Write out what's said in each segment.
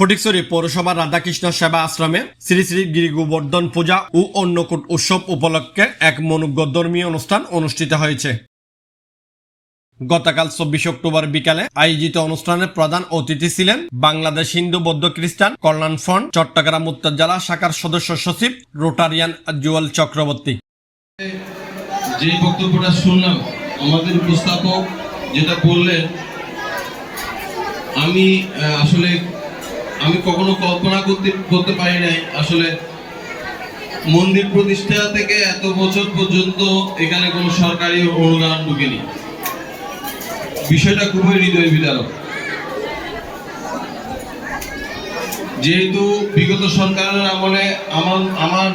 ফটিকছড়ি পৌরসভার রাধাকৃষ্ণ সেবা আশ্রমে শ্রী শ্রী গিরি গোবর্ধন পূজা ও অন্নকূট উৎসব উপলক্ষে এক মনোজ্ঞ ধর্মীয় অনুষ্ঠান অনুষ্ঠিত হয়েছে। গতকাল চব্বিশ অক্টোবর বিকালে আয়োজিত অনুষ্ঠানে প্রধান অতিথি ছিলেন বাংলাদেশ হিন্দু বৌদ্ধ খ্রিস্টান কল্যাণ ফ্রন্ট চট্টগ্রাম উত্তর জেলা শাখার সদস্য সচিব রোটারিয়ান জুয়েল চক্রবর্তী। যে বক্তব্যটা শুনলাম, আমাদের উপস্থাপক যেটা বললেন, আমি আসলে আমি কখনো কল্পনা করতে করতে পারি নাই। আসলে মন্দির প্রতিষ্ঠা থেকে এত বছর পর্যন্ত এখানে কোনো সরকারি অনুদান ঢুকেনি। বিষয়টা খুবই হৃদয় বিদারক। যেহেতু বিগত সরকারের আমলে আমার আমার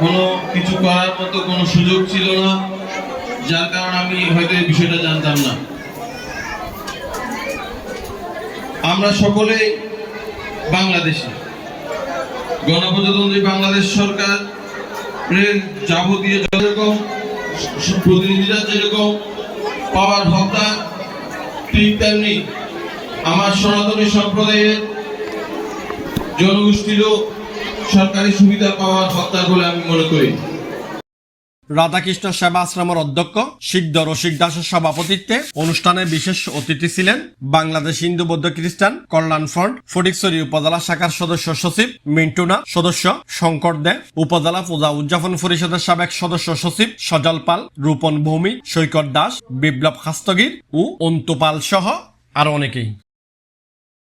কোনো কিছু করার মতো কোনো সুযোগ ছিল না, যার কারণে আমি হয়তো এই বিষয়টা জানতাম না। আমরা সকলেই বাংলাদেশি। গণপ্রজাতন্ত্রী বাংলাদেশ সরকার যাবতীয় যেরকম প্রতিনিধিরা যেরকম, পাওয়ার হত্যা, ঠিক তেমনি আমার সনাতনী সম্প্রদায়ের জনগোষ্ঠীরও সরকারি সুবিধা পাওয়ার হত্যা বলে আমি মনে করি। রাধাকৃষ্ণ সেবা আশ্রমের অধ্যক্ষ সিদ্ধ রসিক দাসের সভাপতিত্বে অনুষ্ঠানে বিশেষ অতিথি ছিলেন বাংলাদেশ হিন্দু বৌদ্ধ খ্রিস্টান কল্যাণ ফ্রন্ট, ফটিকছড়ি উপজেলা শাখার সদস্য সচিব মিন্টুনা, সদস্য শঙ্কর দে, উপজেলা পূজা উদযাপন পরিষদের সাবেক সদস্য সচিব সজল পাল, রূপন ভৌমিক, সৈকত দাস, বিপ্লব খাস্তগির ও অন্তুপাল সহ আরও অনেকেই।